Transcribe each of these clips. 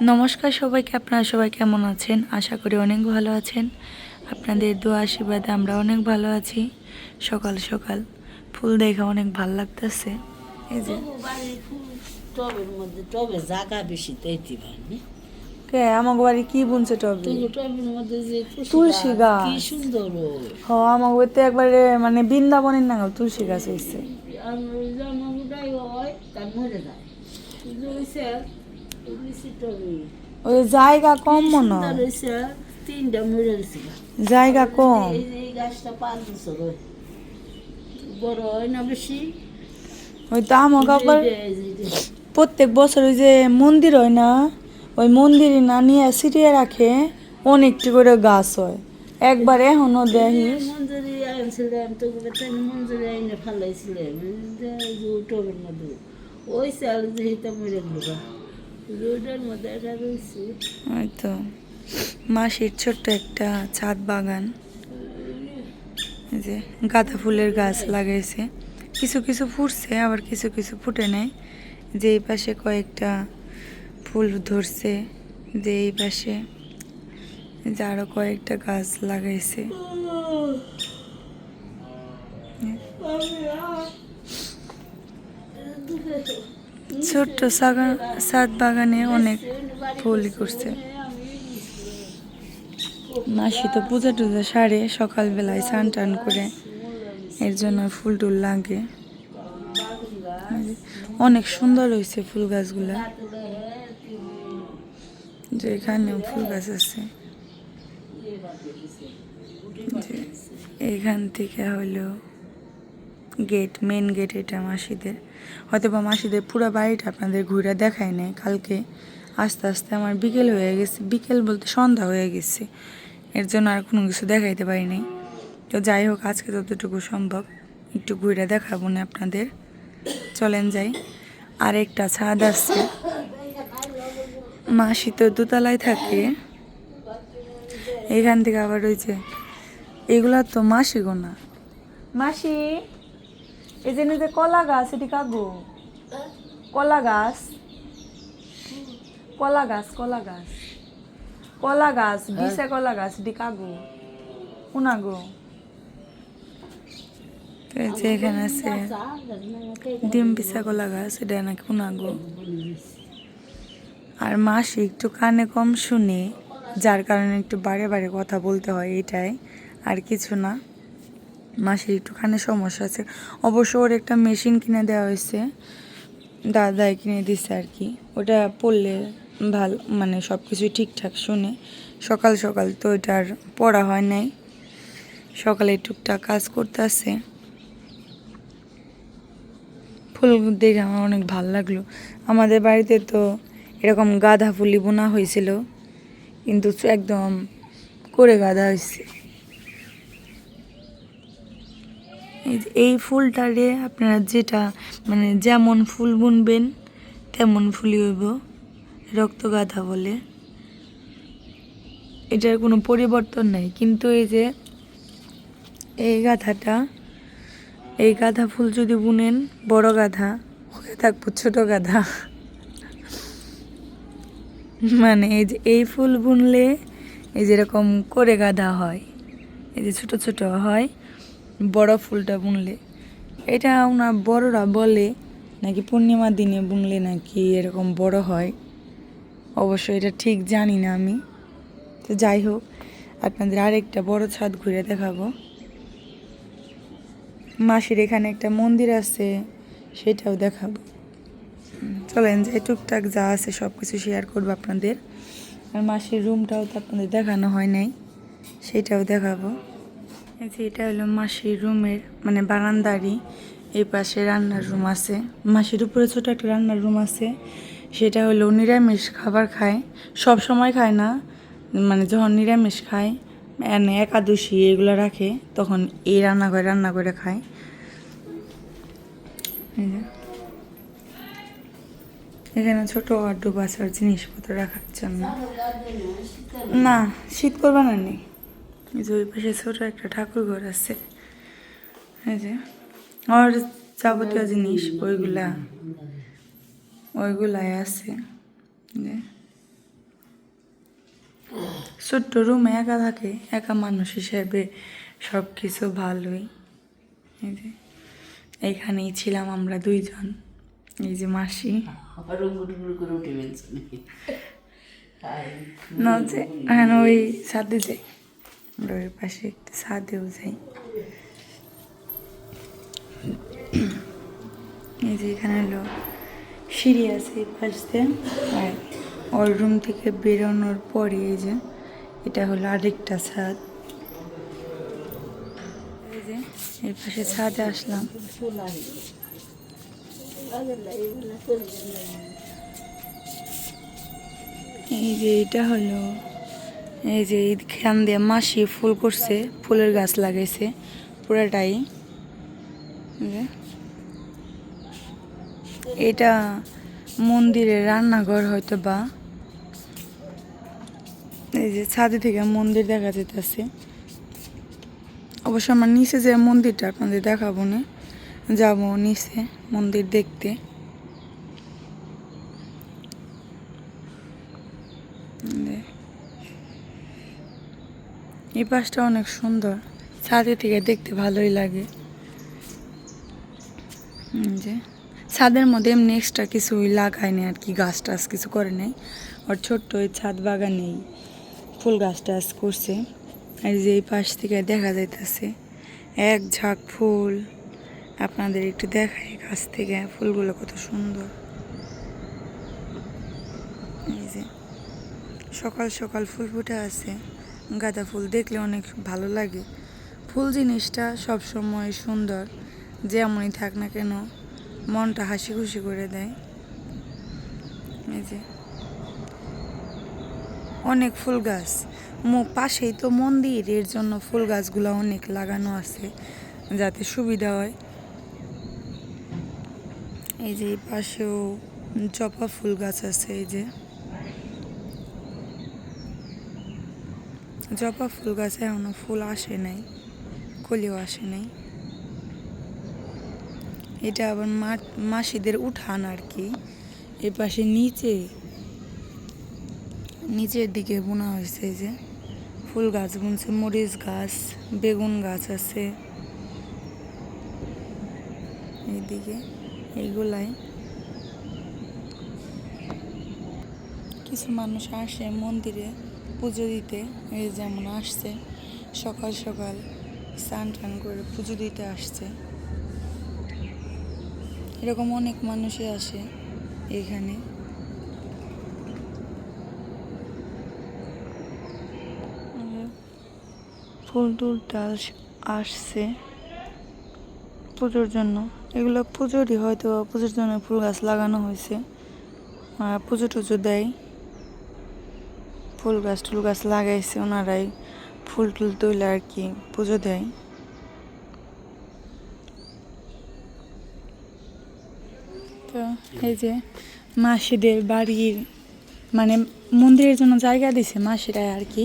নমস্কার সবাইকে আপনারা সবাই কেমন আছেন? আশা করি অনেক ভালো আছেন। আপনাদের দোয়া আশীর্বাদে আমরা অনেক ভালো আছি। সকাল সকাল ফুল দেখে অনেক ভালো লাগতেছে। এই যে। টবের মধ্যে টবে জায়গা বেশি তাইতে পারেনি কে আমাকে বাড়ি কি বুনছে টবে? তুই টবের মধ্যে যে তুলসী গাছ। কি সুন্দর হ বাড়িতে একবারে মানে বৃন্দাবনের নাগাল তুলসী গাছ হয়েছে আর জন্মটাই হয় তার মরে যায়। ওই জায়গা কম মনে সুন্দর হইছে তিনটা মরে গেছিল জায়গা কম। এই যে এই গাছটা পাঁচ বছর বড় হয় না বেশি? ওই তো আমাকে আবার। প্রত্যেক বছর ওই যে মন্দির হয় না ওই মন্দিরে না নিয়ে ছিটিয়ে রাখে অনেকটি করে গাছ হয়। একবার এখনও দেখি। মঞ্জুরি আনছিলাম তো তাই মঞ্জুরি আইনে ফালাইছিলাম। ওই চাল মরে গেল। রোডের মধ্যে এটা রয়েছে। ওই তো মাসির ছোট্ট একটা ছাদ বাগান। যে গাঁদা ফুলের গাছ লাগাইছে। কিছু কিছু ফুটছে আবার কিছু কিছু ফুটে নেয় যে এই পাশে কয়েকটা ফুল ধরছে যে এই পাশে যে আরও কয়েকটা গাছ লাগাইছে। ছোট্ট সাত বাগানে অনেক ফুলই করছে মাসি তো পূজা টুজা সারে, সকালবেলায় স্নান টান করে এর জন্য ফুল টুল লাগে। অনেক সুন্দর হয়েছে ফুল গাছগুলা। যে ফুল গাছ আছে। যে এইখান থেকে হলো গেট মেন গেট এটা মাসিদের। হয়তো বা মাসিদের পুরো বাড়িটা আপনাদের ঘুরে দেখায় নাই। কালকে আস্তে আস্তে আমার বিকেল হয়ে গেছে। বিকেল বলতে সন্ধ্যা হয়ে গেছে। এর জন্য আর কোনো কিছু দেখাইতে পারি নাই। তো যাই হোক, আজকে যতটুকু সম্ভব একটু ঘুরে দেখাবো না আপনাদের। চলেন যাই। আর একটা ছাদ আছে। মাসি তো দোতলায় থাকে। এখান থেকে আবার রয়েছে এগুলা তো মাসি গোনা মাসি! এই যে যে কলা গাছ, এটি কাগো কলা গাছ। কলা গাছ কলা গাছ। কলা গাছ বিশে কলা গাছ, এটি কাগো কোনা গো। এখানে আছে ডিম পিসা কলা গাছ, এটা নাকি কোনা গো। আর মাসি একটু কানে কম শুনে, যার কারণে একটু বারে বারে কথা বলতে হয় এটাই, আর কিছু না। মাসির একটুখানি সমস্যা আছে। অবশ্য ওর একটা মেশিন কিনে দেওয়া হয়েছে। দাদাই কিনে দিছে আর কি। ওটা পড়লে ভালো মানে সব কিছুই ঠিকঠাক শুনে। সকাল সকাল তো ওইটার পড়া হয় নাই। সকালে টুকটাক কাজ করতে আছে। ফুল দেখে আমার অনেক ভালো লাগল। আমাদের বাড়িতে তো এরকম গাঁদা ফুলি বোনা হয়েছিল। কিন্তু একদম করে গাঁদা হয়েছে। এই ফুলটারে আপনারা যেটা মানে যেমন ফুল বুনবেন, তেমন ফুলই হইব। রক্ত গাঁদা বলে। এটার কোনো পরিবর্তন নাই। কিন্তু এই যে, এই গাঁথাটা, এই গাঁদা ফুল যদি বুনেন, বড় গাঁদা হয়ে থাকব ছোটো গাঁদা মানে এই যে, এই ফুল বুনলে এই যেরকম করে গাঁদা হয়, এই যে ছোট ছোট হয় বড় ফুলটা বুনলে। এটা ওনার বড়রা বলে নাকি পূর্ণিমার দিনে বুনলে নাকি এরকম বড় হয়। অবশ্য এটা ঠিক জানি না আমি। তো যাই হোক, আপনাদের আরেকটা বড় ছাদ ঘুরে দেখাবো। মাসির এখানে একটা মন্দির আছে, সেটাও দেখাবো। চলেন যে টুকটাক যা আছে সব কিছু শেয়ার করব আপনাদের। আর মাসির রুমটাও তো আপনাদের দেখানো হয় নাই, সেটাও দেখাবো। যে এটা হলো মাসির রুমের মানে বারান্দারই, এই পাশে রান্নার রুম আছে। মাসির উপরে ছোট একটা রান্নার রুম আছে। সেটা হলো নিরামিষ খাবার খায়। সব সময় খায় না মানে যখন নিরামিষ খায় মানে একাদশী এগুলো রাখে, তখন এই রান্না করে রান্না করে খায়। এখানে ছোট আড্ডু বাসার জিনিসপত্র রাখার জন্য। না, শীত করবে না নেই এই যে ওই পাশে ছোট একটা ঠাকুর ঘর আছে এই যে আর যাবতীয় জিনিস ওইগুলা ওইগুলাই আছে যে ছোট্ট রুমে একা থাকে একা মানুষ হিসেবে সব কিছু ভালোই যে এইখানেই ছিলাম আমরা দুইজন এই যে মাসি না যে হ্যাঁ ওই ছাদে যাই আমরা পাশে একটু ছাদেও যাই। এই যে এখানে হলো সিঁড়ি আছে এই পাশে আর ওর রুম থেকে বেরোনোর পরে এই যে এটা হলো আরেকটা ছাদ। এই যে এই পাশে ছাদে আসলাম। এই যে এটা হলো এই যে এইখান দিয়ে মাসি ফুল করছে, ফুলের গাছ লাগাইছে, পুরাটাই। এটা মন্দিরের রান্নাঘর হয়তো বা এই যে ছাদে থেকে মন্দির দেখা যেতেছে অবশ্য আমার নিচে যে মন্দিরটা আপনাদের দেখাবো না, যাব নিচে মন্দির দেখতে এই এই পাশটা অনেক সুন্দর। ছাদে থেকে দেখতে ভালোই লাগে। যে, ছাদের মধ্যে এমনি এক্সট্রা কিছুই লাগায়নি আর কি, গাছ টাছ কিছু করে নাই। আর ছোট্ট ওই ছাদ বাগানেই ফুল গাছ টাছ করছে। আর যে এই পাশ থেকে দেখা যাইতেছে এক ঝাঁক ফুল। আপনাদের একটু দেখাই গাছ থেকে ফুলগুলো কত সুন্দর। এই যে, সকাল সকাল ফুল ফুটে আছে। গাঁদা ফুল দেখলে অনেক ভালো লাগে। ফুল জিনিসটা সব সময় সুন্দর, যেমনই থাক না কেন মনটা হাসি খুশি করে দেয়। এই যে। অনেক ফুল গাছ। মো- পাশেই তো মন্দির, এর জন্য ফুল গাছগুলো অনেক লাগানো আছে, যাতে সুবিধা হয়। এই যে পাশেও জপা ফুল গাছ আছে, এই যে। জবা ফুল গাছে এখনও ফুল আসে নাই, কলিও আসে নাই। এটা আবার মাসিদের উঠান আর কি, এ পাশে নিচে, নিচের দিকে বোনা হয়েছে যে, ফুল গাছ বুনছে, মরিচ গাছ, বেগুন গাছ আছে। এইদিকে, এইগুলাই। কিছু মানুষ আসে মন্দিরে। পুজো দিতে, এই যেমন আসছে, সকাল সকাল স্নান টান করে পুজো দিতে আসছে। এরকম অনেক মানুষই আসে এখানে। ফুল টুলটা আস- আসছে পুজোর জন্য। এগুলো পুজোরই হয়তো পুজোর জন্য ফুল গাছ লাগানো হয়েছে। পুজো টুজো দেয়। ফুল গাছ, টুল গাছ লাগাইছে ওনারাই। ফুল টুল তুলে আর কি পুজো দেয়। তো এই যে মাসিদের বাড়ির মানে মন্দিরের জন্য জায়গা দিছে মাসিরা আর কি।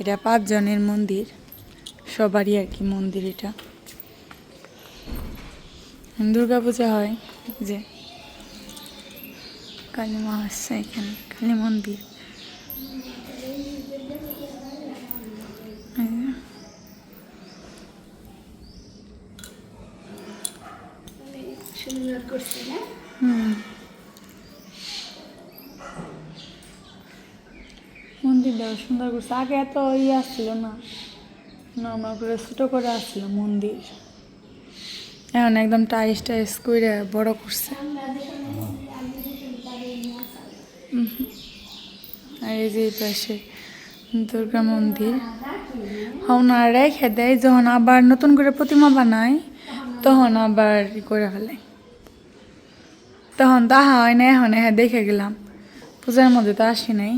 এটা পাঁচজনের মন্দির, সবারই আর কি মন্দির এটা। দুর্গা পূজা হয় যে কালী মা আসছে এখানে, কালী মন্দির এই যে। সুন্দর করছে না হুম। মন্দিরটা সুন্দর করছে? আগে এত ইয়ে আসছিল না। নর্মাল করে ছোটো করে আসছিল মন্দির। এখন একদম টাইস টাইস করে বড় করছে। আর এই যে পাশে দুর্গা মন্দির। ওনারা রেখে দেয়, যখন আবার নতুন করে প্রতিমা বানায়, তখন আবার করে ফেলে। তখন তাহা হয় না এখন হ্যাঁ দেখে গেলাম। পূজার মধ্যে তো আসি নাই।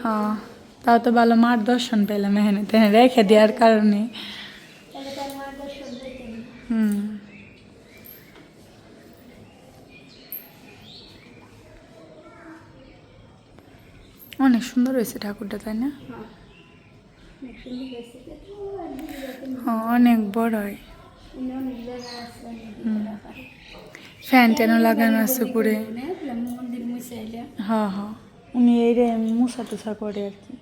হ্যাঁ তাও তো ভালো মার দর্শন পেলাম এখানে তেনে রেখে দেওয়ার কারণে। হুম। অনেক সুন্দর হয়েছে ঠাকুরটা তাই না? হ্যাঁ অনেক বড় হয়। ফ্যান ট্যানও লাগানো আছে মুছাইলে হ্যাঁ হ্যাঁ উনি এই রে মুসা টুসা করে আর কি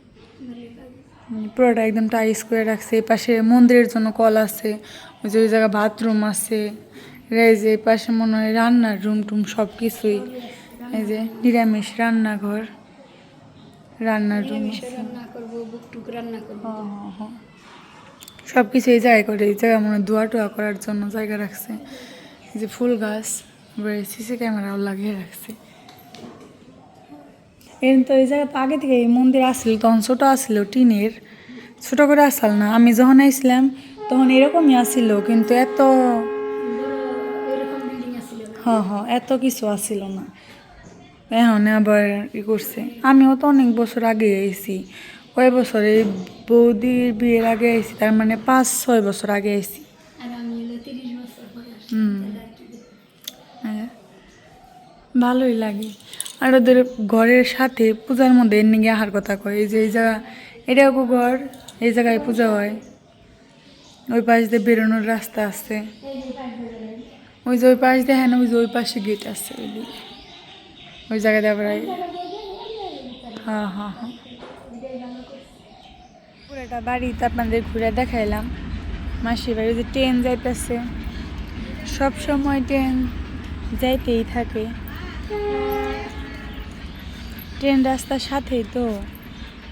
পুরোটা একদম টাইস করে রাখছে এই পাশে মন্দিরের জন্য কল আছে ওই যে ওই জায়গায় বাথরুম আছে এই যে এই পাশে মনে হয় রান্নার রুম টুম সব কিছুই এই যে নিরামিষ রান্নাঘর রান্নার রুম রান্না করব বুকটুক রান্না করব। সব কিছু এই জায়গায় করে, এই জায়গায় মনে দোয়া টোয়া করার জন্য জায়গা রাখছে। যে ফুল গাছ, এবারে সিসি ক্যামেরাও লাগিয়ে রাখছে। এর তো এই জায়গা তো আগে থেকে এই মন্দির আসছিল তখন ছোটো আসছিল টিনের। ছোটো করে আসল না, আমি যখন আইছিলাম, তখন এরকমই আসছিল কিন্তু এত হ্যাঁ হ্যাঁ এত কিছু আসছিল না। এখন আবার ই করছে। আমিও তো অনেক বছর আগে এসেছি কয় বছর এই বৌদির বিয়ের আগে এসেছি তার মানে পাঁচ ছয় বছর আগে এসেছি হ্যাঁ ভালোই লাগে। আর ওদের ঘরের সাথে পূজার মধ্যে এর নিয়ে আহার কথা কয় এই যে এই জায়গা এটাও ঘর এই জায়গায় পূজা হয়। ওই পাশ দিয়ে বেরোনোর রাস্তা আছে। ওই যে ওই পাশ দিয়ে হ্যাঁ ওই যে ওই পাশে গেট আছে ওই দিকে। ওই জায়গায় দিয়ে আবার হ্যাঁ হ্যাঁ হ্যাঁ। পুরোটা বাড়িতে আপনাদের ঘুরে দেখাইলাম। মাসির বাড়ি যে ট্রেন যাইতেছে। সব সময় ট্রেন যাইতেই থাকে। ট্রেন রাস্তার সাথেই তো।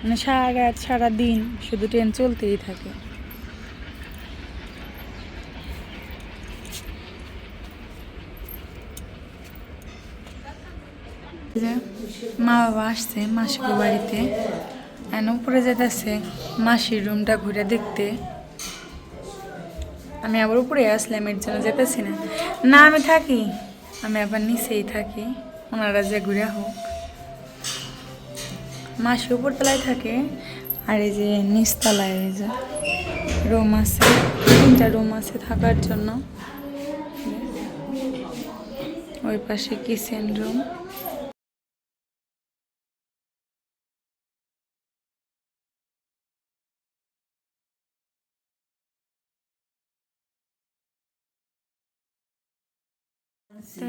মানে সারা রাত সারা দিন শুধু ট্রেন চলতেই থাকে। মা বাবা আসছে মাসির বাড়িতে। এখন উপরে যেতেছে মাসির রুমটা ঘুরে দেখতে। আমি আবার উপরে আসলাম, এর জন্য যেতেছি না। না, আমি থাকি। আমি আবার নিচেই থাকি। ওনারা যে ঘুরে হোক। মাসি উপরতলায় থাকে, আর এই যে নিচতলায় এই যে রুম আছে, তিনটা রুম আছে থাকার জন্য। ওই পাশে কিচেন রুম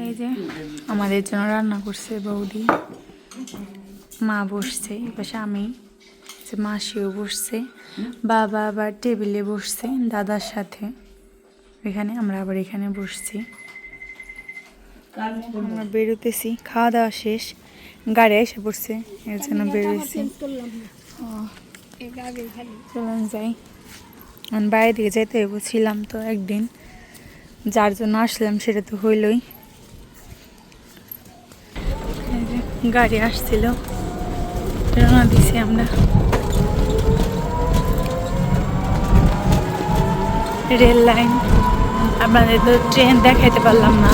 এই যে আমাদের জন্য রান্না করছে বৌদি। মা বসছে এপাশে আমি, যে মাসিও বসছে, বাবা আবার টেবিলে বসছে, দাদার সাথে। এখানে আমরা আবার এখানে বসছি। আমরা বেরোতেছি, খাওয়া দাওয়া শেষ। গাড়ি এসে পড়ছে, এর জন্য বেরোয়েছি চলুন যাই। বাইরে দিকে যেতে হইব, ছিলাম তো একদিন। যার জন্য আসলাম, সেটা তো হইলই। গাড়ি আসছিল। রওনা দিছি আমরা। Rail line. আপনাদের তো ট্রেন দেখাইতে পারলাম না।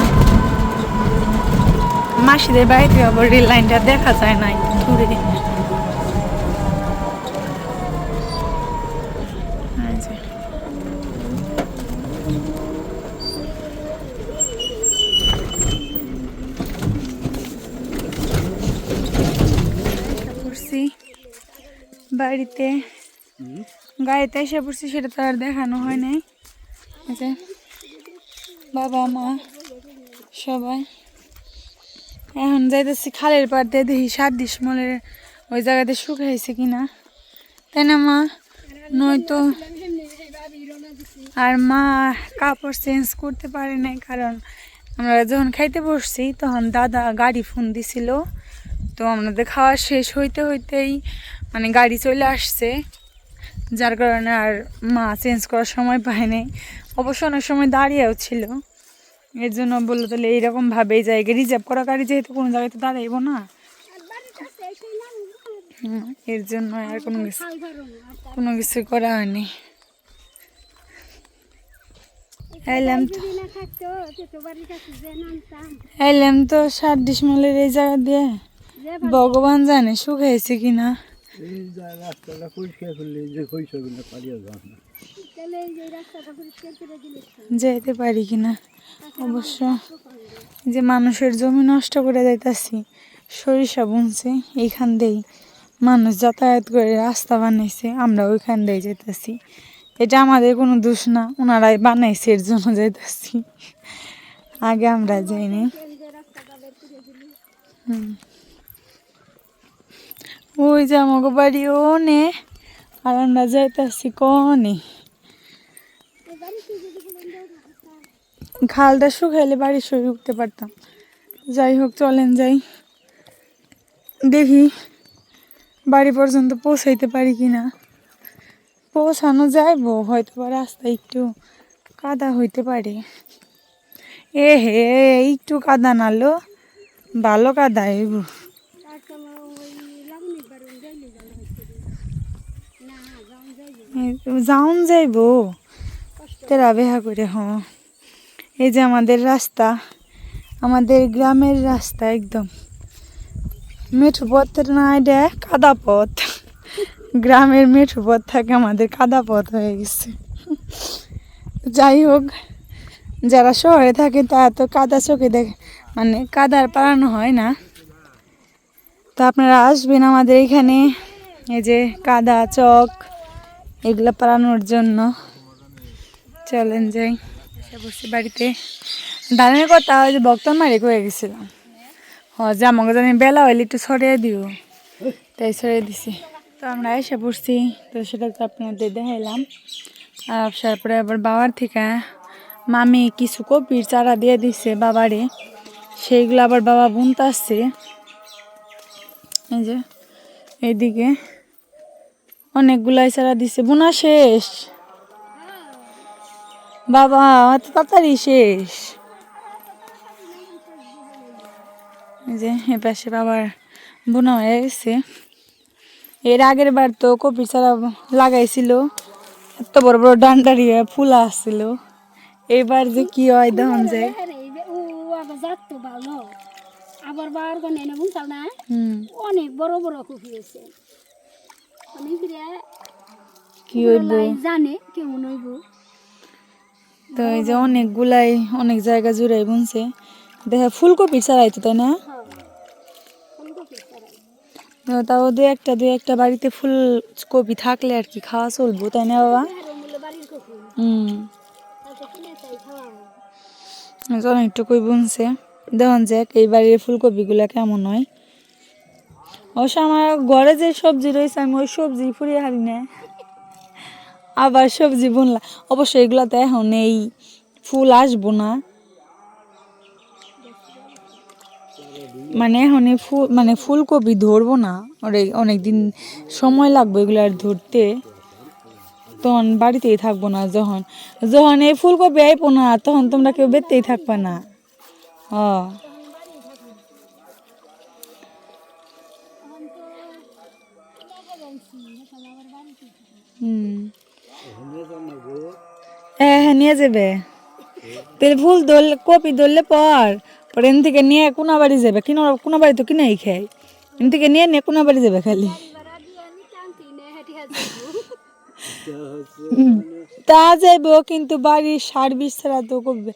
মাসিদের বাড়িতে আবার রেল লাইনটা দেখা যায় না ঘুরে দূরে এই যে। পড়ছি বাড়িতে। গাড়িতে এসে পড়ছি সেটা তো আর দেখানো হয় নাই। বাবা মা সবাই। এখন যাইতেছি খালের পাড় দিয়ে দেখি সাত ডিসমলের ওই জায়গাতে শুকাইছে কিনা। তাই না মা? নয়তো আর মা কাপড় চেঞ্জ করতে পারে নাই কারণ আমরা যখন খাইতে বসছি তখন দাদা গাড়ি ফোন দিছিল। তো আমাদের খাওয়া শেষ হইতে হইতেই মানে গাড়ি চলে আসছে যার কারণে আর মা চেঞ্জ করার সময় পায় নাই। অবশ্য অনেক সময় দাঁড়িয়েও ছিল। এর জন্য বলল তাহলে এইরকমভাবে এই জায়গায় রিজার্ভ করা গাড়ি যেহেতু কোনো জায়গায় তো দাঁড়াইবো না। হুম, এর জন্য আর কোনো কিছু কোনো কিছু করা হয়নি। এলাম তো। এলাম তো সাত ডিসমালের এই জায়গা দিয়ে। ভগবান জানে শুকাইছে কিনা। এই যা রাস্তাটা পরিষ্কার করলে যে শৈশবে পালিয়ে যাও না। যেতে পারি কিনা? অবশ্য যে মানুষের জমি নষ্ট করে যাইতাছি সরিষা বুনছে এইখান দিয়েই মানুষ যাতায়াত করে রাস্তা বানাইছে আমরা ওইখান দিয়ে যেতেছি এটা আমাদের কোনো দোষ না ওনারাই বানাইছে এর জন্য যাইতেছি। আগে আমরা যাইনি। হুম। ওই যে আমাকে বাড়ি, ওনে। আর আমরা যাইতেছি কনে। খালটা শুকাইলে বাড়ি সরে উঠতে পারতাম। যাই হোক, চলেন যাই। দেখি বাড়ি পর্যন্ত পৌঁছাইতে পারি কি না পৌঁছানো যাইব হয়তো বা রাস্তা একটু কাদা হইতে পারে। এ হে একটু কাদা নালো ভালো কাদা হইব তারপর ওই লাগুনি বারণ যাইলে গেল না যাও যাউন যাইব। তেরা বেহা করে, হ। এই যে আমাদের রাস্তা, আমাদের গ্রামের রাস্তা একদম। মেঠো পথের না এটা কাদা পথ গ্রামের মেঠো পথ থাকে, আমাদের কাদা পথ হয়ে গেছে। যাই হোক, যারা শহরে থাকে তারা তো কাদা চোখে দেখে মানে কাদার পাড়ানো হয় না। তো আপনারা আসবেন আমাদের এখানে। এই যে কাদা চক এগুলো পালানোর জন্য। চলেন যাই। এসে বসে বাড়িতে। দানের কথা ওই যে বক্তন মারি করে গেছিলাম। হ, যে আমাকে জানি বেলা হইলে একটু ছড়িয়ে দিও। তাই ছড়িয়ে দিছি। তো আমরা এসে পড়ছি। তো সেটা তো আপনাদের দেখাইলাম। আর আসার পরে আবার বাবার থেকে মামি কিছু কপির চারা দিয়ে দিছে বাবারে। সেইগুলো আবার বাবা বুনতে আসছে এই যে, এইদিকে। অনেকগুলাই চারা দিছে। বোনা শেষ। বাবা এত তাড়াতাড়ি শেষ। যে এ পাশে বাবার বোনা হয়ে গেছে। এর আগের বার তো কপি চারা লাগাইছিল। এত বড় বড় ডান্ডারিয়া ফুল আসছিল। এবার যে কি হয় এই যে। আবার বার কোনে এনে বুঝছাল না? অনেক বড় বড় কফি হয়েছে। কি হইব জানে কেমন হইব। তো এই যে অনেকগুলাই অনেক জায়গা জুড়াই বুনছে। দেখা ফুলকপি চারাইতো তাই না? তাও দু একটা দু একটা বাড়িতে ফুলকপি থাকলে আর কি খাওয়া চলবো তাই না বাবা? হুম। অনেকটুকুই বুনছে। দেখুন যাক এই বাড়ির ফুলকপিগুলো কেমন হয়। অবশ্য আমার ঘরে যে সবজি রয়েছে, আমি ওই সবজি ফুরিয়ে হারি না। আবার সবজি বুনলাম। অবশ্য এগুলোতে এখন এই ফুল আসব না। মানে এখন ফুল মানে ফুলকপি ধরবো না। অনেক দিন সময় লাগবে এগুলো আর ধরতে। তখন বাড়িতেই থাকব না যখন। যখন এই ফুলকপি আইবো না, তখন তোমরা কেউ বেরতেই থাকবে না। হ। হ্যাঁ নিয়ে যাবে। তাহলে ফুল ধরলে কপি ধরলে পর। পরে এন থেকে নিয়ে কোনা বাড়ি যাবে। কিনা, কোনা বাড়ি তো কিনাই খাই এন থেকে নিয়ে নিয়ে কোনা বাড়ি যাবে খালি। তা যাইব, কিন্তু বাড়ির সার বিষ ছাড়া তো করবে।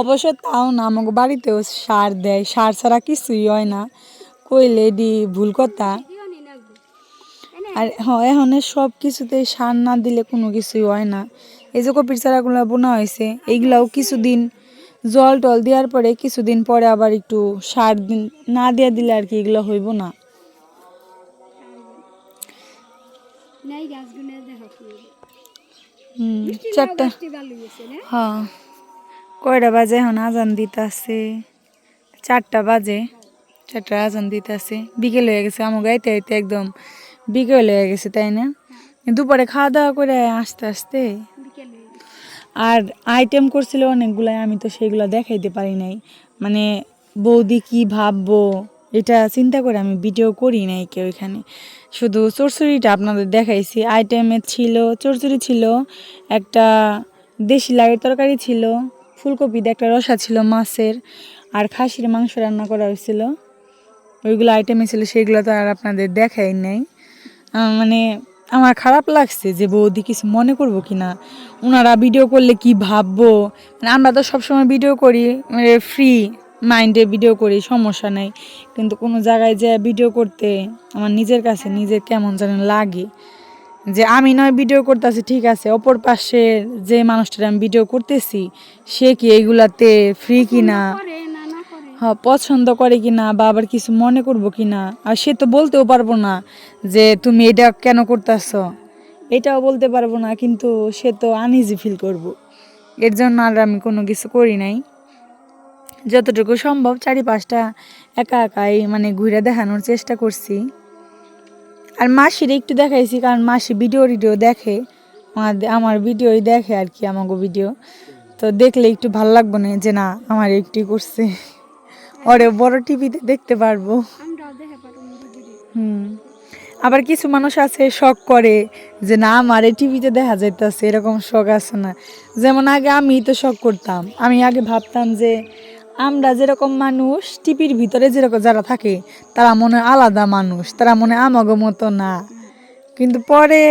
অবশ্য তাও না আমাকে বাড়িতেও সার দেয়। সার ছাড়া কিছুই হয় না। কইলে ডি ভুল কথা। আর হ্যাঁ এখন সব কিছুতে সার না দিলে কোনো কিছুই হয় না। এই যে কপির চারাগুলো বোনা হয়েছে এইগুলাও কিছুদিন জল টল দেওয়ার পরে কিছুদিন পরে আবার একটু সার দিন না দিয়ে দিলে আর কি এগুলো হইব না। চারটা হ্যাঁ কয়টা বাজে এখন আজান দিতেছে? চারটা বাজে চারটা আজান দিতেছে। বিকেল হয়ে গেছে আমার গাইতে আইতে একদম বিকেল হয়ে গেছে, তাই না? দুপুরে খাওয়া দাওয়া করে আস্তে আস্তে। আর আইটেম করছিল অনেকগুলাই, আমি তো সেইগুলো দেখাইতে পারি নাই। মানে বৌদি কি ভাববো, এটা চিন্তা করে আমি ভিডিও করি নাই কেউ এখানে। শুধু চরচড়িটা আপনাদের দেখাইছি। আইটেমে ছিল চরচড়ি ছিল, একটা দেশি লাগের তরকারি ছিল ফুলকপি দিয়ে একটা রসা ছিল মাছের, আর খাসির মাংস রান্না করা হয়েছিল। ওইগুলো আইটেমে ছিল সেগুলো তো আর আপনাদের দেখাই নাই। মানে আমার খারাপ লাগছে যে বৌদি কিছু মনে করব কি না। ওনারা ভিডিও করলে কি ভাববো? মানে আমরা তো সবসময় ভিডিও করি ফ্রি মাইন্ডে ভিডিও করি, সমস্যা নেই। কিন্তু কোনো জায়গায় যে ভিডিও করতে আমার নিজের কাছে নিজের কেমন যেন লাগে। যে আমি নয় ভিডিও করতেছি, ঠিক আছে, অপর পাশে যে মানুষটার আমি ভিডিও করতেছি, সে কি এইগুলাতে ফ্রি কিনা পছন্দ করে কি না বা আবার কিছু মনে করব কি না আর সে তো বলতেও পারব না যে তুমি এটা কেন করতেছ। এটাও বলতে পারব না, কিন্তু সে তো আনইজি ফিল করব। এর জন্য আর আমি কোনো কিছু করি নাই। যতটুকু সম্ভব চারিপাশটা একা একাই মানে ঘুরে দেখানোর চেষ্টা করছি। আর মাসির একটু দেখাইছি, কারণ মাসি ভিডিও টিডিও দেখে, আমার ভিডিওই দেখে আর কি আমাকে ভিডিও তো দেখলে একটু ভালো লাগবে না যে না, আমার একটু করছে। ওরে বড় টিভিতে দেখতে পারব। হুম। আবার কিছু মানুষ আছে শখ করে যে না আমার টিভিতে দেখা যাইতেছে এরকম শখ আছে না। যেমন আগে আমি তো শখ করতাম। আমি আগে ভাবতাম যে আমরা যেরকম মানুষ টিভির ভিতরে যেরকম যারা থাকে তারা মনে আলাদা মানুষ তারা মনে আমাগো মতো না। কিন্তু পরে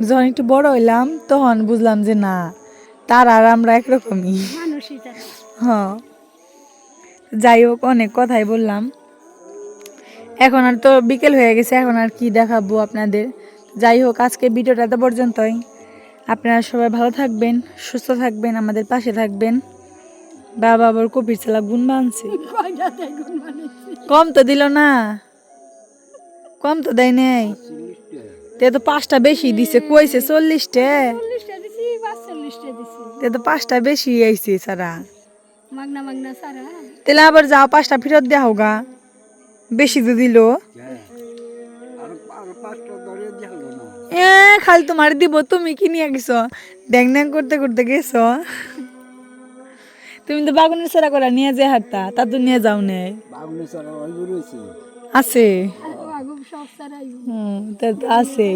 যখন একটু বড় হইলাম তখন বুঝলাম যে না তারা আর আমরা একরকমই। হ্যাঁ। যাই হোক, অনেক কথাই বললাম। এখন আর তো বিকেল হয়ে গেছে, এখন আর কি দেখাবো আপনাদের। যাই হোক আজকে ভিডিওটা তো পর্যন্তই। আপনারা সবাই ভালো থাকবেন, সুস্থ থাকবেন, আমাদের পাশে থাকবেন। বাবা আবার কপির চালা গুণ বানিয়েছি কম তো দিল না। কম তো দেয় নেই। তে তো পাঁচটা বেশি দিছে, কইছে চল্লিশটে। তে তো পাঁচটা বেশি আইছে সারা। মাগনা মাগনা, সারা। তাহলে আবার যাও পাঁচটা ফেরত দেওয়া হোগা? বেশি তো দিল। এ খালি তোমার দিব তুমি কি নিয়ে গেছো? ড্যাং ড্যাং করতে করতে গেছ। তুমি তো বাগুনের সেরা করে নিয়ে যে হাঁটতা তা তো নিয়ে যাও নেই। রয়েছে আছে।